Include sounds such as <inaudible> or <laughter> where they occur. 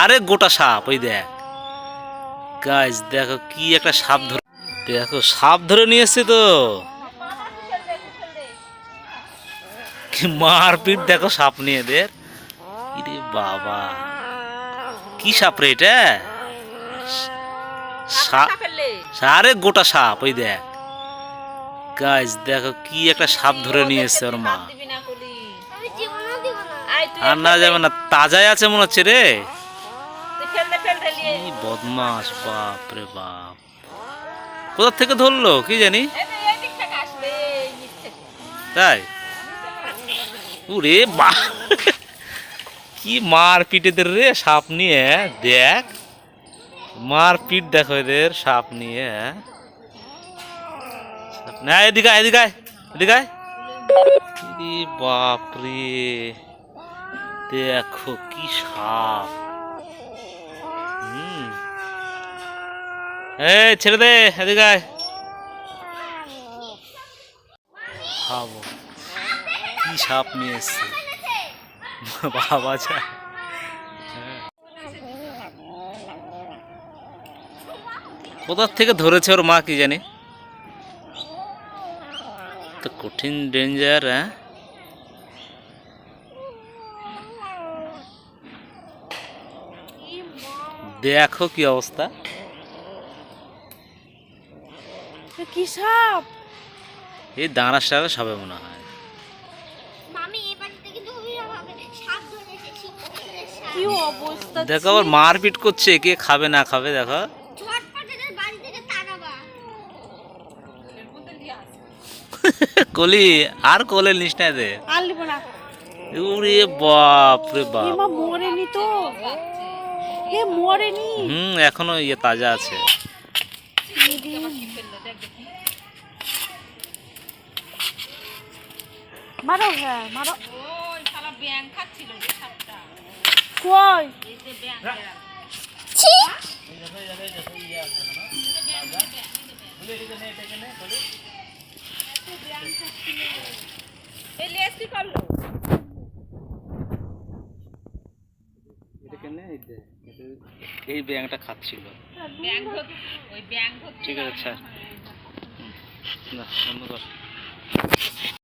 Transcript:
আরে গোটা সাপ, ওই দেখ। গাইজ দেখো কি একটা সাপ ধরে দেখো, সাপ ধরে নিয়ে এসছে তো। মারপিট, দেখো সাপ নিয়ে এদের। ইরে বাবা। কি সাপ রে এটা? সাপ আরে গোটা সাপ, ওই দেখ। গাইজ দেখো কি একটা সাপ ধরে নিয়ে এসছে ওর মা। আর না যাবে না, তাজাই আছে মনে হচ্ছে রে। বদমাস বাপ রে বাপ। কোথা থেকে ধরলো কি জানি? তাই? উরে বা কি মার পিটেদের রে সাপ নিয়ে দেখ। মার পিট দেখো এদের সাপ নিয়ে না এদিকে এদিকে এদিকে। ইরে দেখো কি সাপ হুম এই, ছেড়ে দে, এদিকে। খাব। কি সাপ নিয়ে এসছে? বাবা যা। কোথার থেকে ধরেছে ওর মা কি জানি? তো কঠিন ডেঞ্জার হ্যাঁ? দেখো কি অবস্থা। কি সাপ? এই সবে মনে হয়। মামি এই বাড়িতে কিন্তু সাপ ধরে এসেছি কি অবস্থা দেখো আবার মারপিট করছে কে খাবে না খাবে দেখো। ঝটপট এদের বাড়ি থেকে তাড়াবা। <laughs> কলি আর কোলে নিস না দে আর লিব না। উরে বাপ রে এ বাপ মরেনি তো। এ মরেনি। হুম এখনও ইয়ে তাজা আছে। মারো হ্যাঁ মারো। কই? ছি। এই ব্যাংকটা খাচ্ছিল। ঠিক আছে ছাড় হুম। না বন্ধ কর